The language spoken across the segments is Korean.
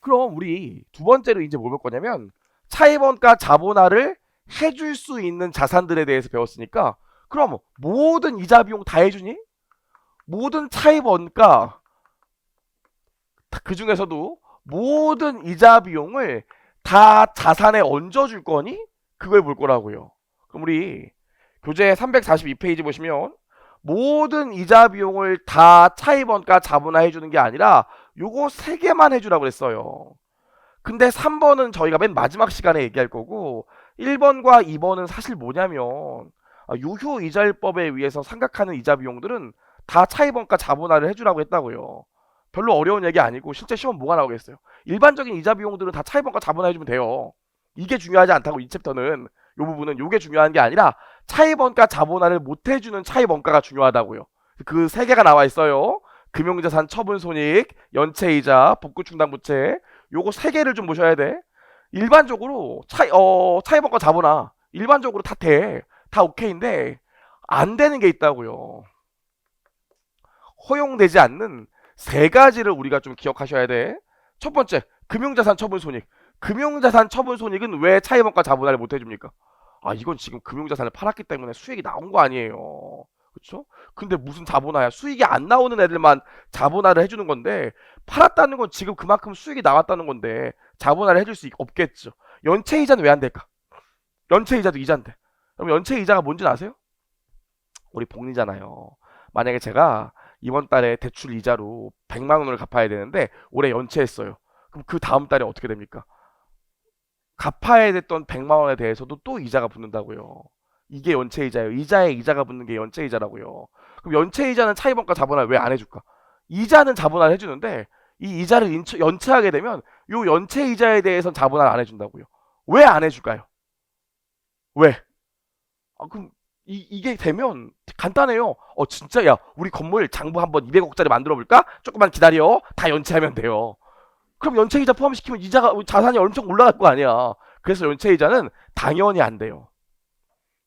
그럼 우리 두 번째로 이제 뭘 볼 거냐면 차입원가 자본화를 해줄 수 있는 자산들에 대해서 배웠으니까 그럼 모든 이자 비용 다 해주니? 모든 차입원가 그 중에서도 모든 이자 비용을 다 자산에 얹어줄 거니? 그걸 볼 거라고요. 그럼 우리 교재 342페이지 보시면 모든 이자 비용을 다 차입원가 자본화 해주는 게 아니라 요거 세 개만 해주라고 그랬어요. 근데 3번은 저희가 맨 마지막 시간에 얘기할 거고 1번과 2번은 사실 뭐냐면 아, 유효 이자율법에 의해서 생각하는 이자 비용들은 다 차입원가 자본화를 해주라고 했다고요. 별로 어려운 얘기 아니고 실제 시험 뭐가 나오겠어요. 일반적인 이자 비용들은 다 차입원가 자본화 해주면 돼요. 이게 중요하지 않다고 이 챕터는 요 부분은 요게 중요한 게 아니라 차입원가 자본화를 못 해주는 차입원가가 중요하다고요. 그 세 개가 나와 있어요. 금융자산 처분 손익, 연체이자, 복구 충당 부채 요거 세 개를 좀 보셔야 돼. 일반적으로 차 어, 차입원가 자본화 일반적으로 다 돼. 다 오케이인데 안 되는 게 있다고요. 허용되지 않는 세 가지를 우리가 좀 기억하셔야 돼. 첫 번째, 금융자산 처분 손익. 금융자산 처분 손익은 왜 차입원가 자본화를 못 해줍니까? 아, 이건 지금 금융자산을 팔았기 때문에 수익이 나온 거 아니에요. 그렇죠? 근데 무슨 자본화야? 수익이 안 나오는 애들만 자본화를 해주는 건데 팔았다는 건 지금 그만큼 수익이 나왔다는 건데 자본화를 해줄 수 있- 없겠죠. 연체 이자는 왜 안 될까? 연체 이자도 이자인데. 그럼 연체 이자가 뭔지 아세요? 우리 복리잖아요. 만약에 제가 이번 달에 대출 이자로 100만 원을 갚아야 되는데 올해 연체했어요. 그럼 그 다음 달에 어떻게 됩니까? 갚아야 됐던 100만 원에 대해서도 또 이자가 붙는다고요. 이게 연체 이자예요. 이자에 이자가 붙는 게 연체 이자라고요. 그럼 연체 이자는 차입원가 자본화 왜안 해줄까? 이자는 자본화를 해주는데 이 이자를 인처- 연체하게 되면 요 연체 이자에 대해서는 자본화를 안 해준다고요. 왜 안 해줄까요? 왜? 아, 그럼 이, 이게 되면 간단해요. 어 진짜 야 우리 건물 장부 한번 200억짜리 만들어 볼까? 조금만 기다려. 다 연체하면 돼요. 그럼 연체 이자 포함시키면 이자가 자산이 엄청 올라갈 거 아니야. 그래서 연체 이자는 당연히 안 돼요.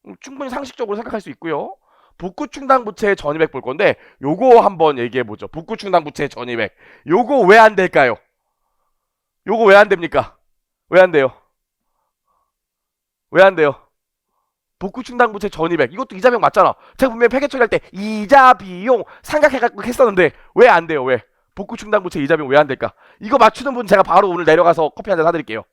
음, 충분히 상식적으로 생각할 수 있고요. 복구 충당 부채 전입액 볼 건데 요거 한번 얘기해 보죠. 복구 충당 부채 전입액. 요거 왜 안 될까요? 요거 왜 안 됩니까? 왜 안 돼요? 왜 안 돼요? 복구 충당 부채 전입액. 이것도 이자 비용 맞잖아. 제가 분명히 폐계 처리할 때 이자 비용 생각해 갖고 했었는데 왜 안 돼요? 왜? 복구 충당 부채 이자 비용 왜 안 될까? 이거 맞추는 분 제가 바로 오늘 내려가서 커피 한 잔 사드릴게요.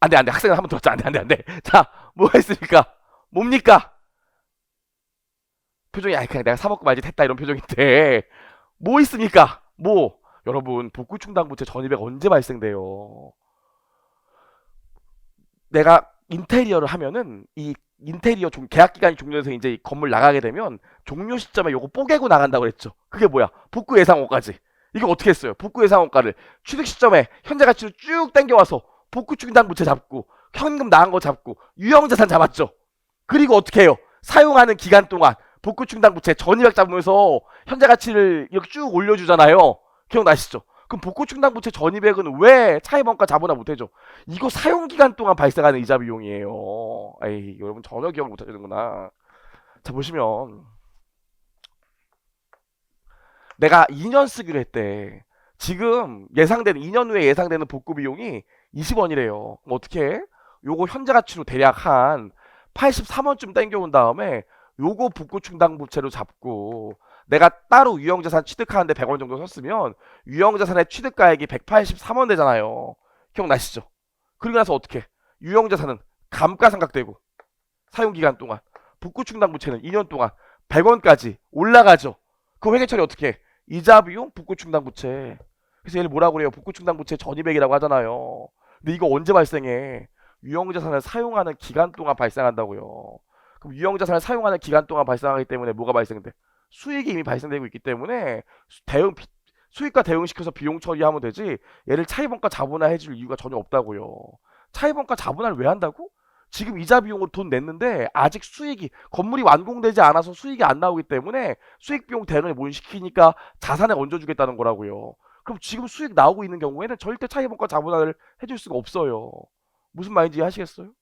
안 돼, 안 돼. 학생은 한 번 들었죠. 안 돼, 안 돼, 안 돼. 자, 뭐가 있습니까? 뭡니까? 표정이, 아이, 그냥 내가 사먹고 말지 했다 이런 표정인데. 뭐 있습니까? 뭐? 여러분, 복구 충당부채 전입액 언제 발생돼요? 내가 인테리어를 하면은 이 인테리어 종, 계약 기간이 종료돼서 이제 이 건물 나가게 되면 종료 시점에 요거 뽀개고 나간다고 그랬죠. 그게 뭐야? 복구 예상원가지. 이거 어떻게 했어요? 복구 예상원가를 취득 시점에 현재 가치로 쭉 당겨와서 복구 충당 부채 잡고 현금 나간 거 잡고 유형 자산 잡았죠. 그리고 어떻게 해요? 사용하는 기간 동안 복구 충당 부채 전입액 잡으면서 현재 가치를 이렇게 쭉 올려주잖아요. 기억나시죠? 그럼 복구 충당 부채 전입액은 왜 차입원가 자본화 못해줘? 이거 사용 기간 동안 발생하는 이자 비용이에요. 에이 여러분 전혀 기억을 못 하시는구나. 자 보시면 내가 2년 쓰기로 했대. 지금 예상되는 2년 후에 예상되는 복구 비용이 20원이래요. 그럼 어떻게 해? 요거 현재 가치로 대략 한 83원쯤 땡겨온 다음에 요거 복구 충당 부채로 잡고 내가 따로 유형 자산 취득하는데 100원 정도 썼으면 유형 자산의 취득가액이 183원 되잖아요. 기억나시죠? 그리고 나서 어떻게? 유형 자산은 감가상각되고 사용 기간 동안 복구 충당 부채는 2년 동안 100원까지 올라가죠. 그 회계 처리 어떻게 해? 이자 비용 복구 충당 부채. 그래서 얘를 뭐라고 그래요? 복구 충당 부채 전입액이라고 하잖아요. 근데 이거 언제 발생해? 유형자산을 사용하는 기간 동안 발생한다고요. 그럼 유형자산을 사용하는 기간 동안 발생하기 때문에 뭐가 발생돼? 수익이 이미 발생되고 있기 때문에 수- 대응 비- 수익과 대응시켜서 비용 처리하면 되지 얘를 차입원가 자본화 해줄 이유가 전혀 없다고요. 차입원가 자본화를 왜 한다고? 지금 이자 비용으로 돈 냈는데 아직 수익이 건물이 완공되지 않아서 수익이 안 나오기 때문에 수익 비용 대응을 못 시키니까 자산에 얹어주겠다는 거라고요. 그럼 지금 수익 나오고 있는 경우에는 절대 차입원가 자본화를 해줄 수가 없어요. 무슨 말인지 이해하시겠어요?